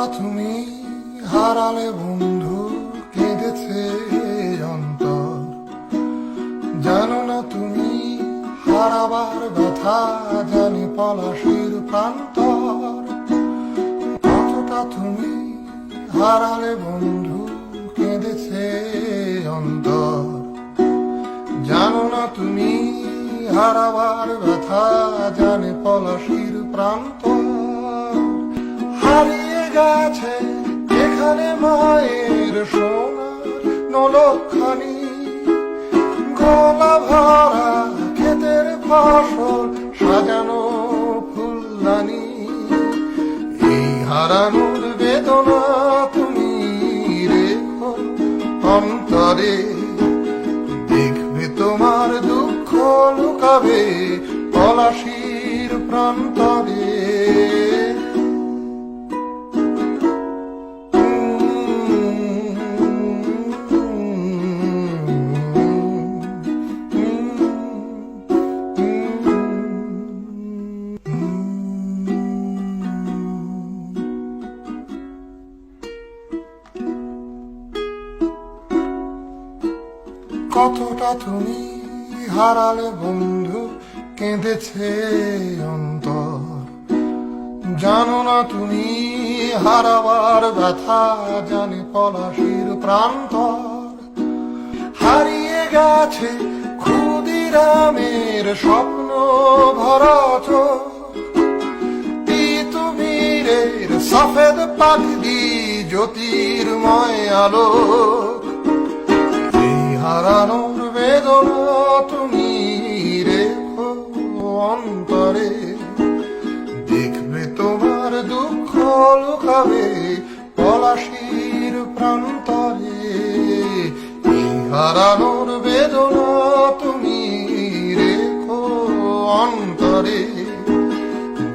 কতটা তুমি? হারালে বন্ধু কেঁদেছে অন্তর। জানো না তুমি? হারাবার ব্যথা জানি পলাশির প্রান্তর। কতটা তুমি? হারালে বন্ধু কেঁদেছে অন্তর। জানো না তুমি? হারাবার ব্যথা জানে পলাশির প্রান্ত গেছে এখানে মায়ের সোনার নলখানি। গলা ভরা ক্ষেতের ফসল সাজানো ফুলদানি। এই হারানোর বেদনা তুমি রেখো অন্তরে। দেখবে তোমার দুঃখ লুকাবে, পলাশির প্রান্তরে। কতটা তুমি হারালে বন্ধু কেঁদেছে অন্তর? জানো না তুমি হারাবার ব্যথা, জানে পলাশির প্রান্তর। হারিয়ে গেছে ক্ষুদিরামের স্বপ্ন ভরা চোখ তিতুমিরের সফেদ পাখি জ্যোতির্ময় আলো। লুকাবে পলাশির প্রান্তরে। হারানোর বেদনা তুমি রেখো অন্তরে।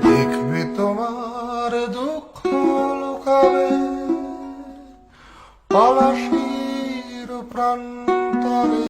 দেখবে তোমার দুঃখ লুকাবে পলাশির প্রান্তরে।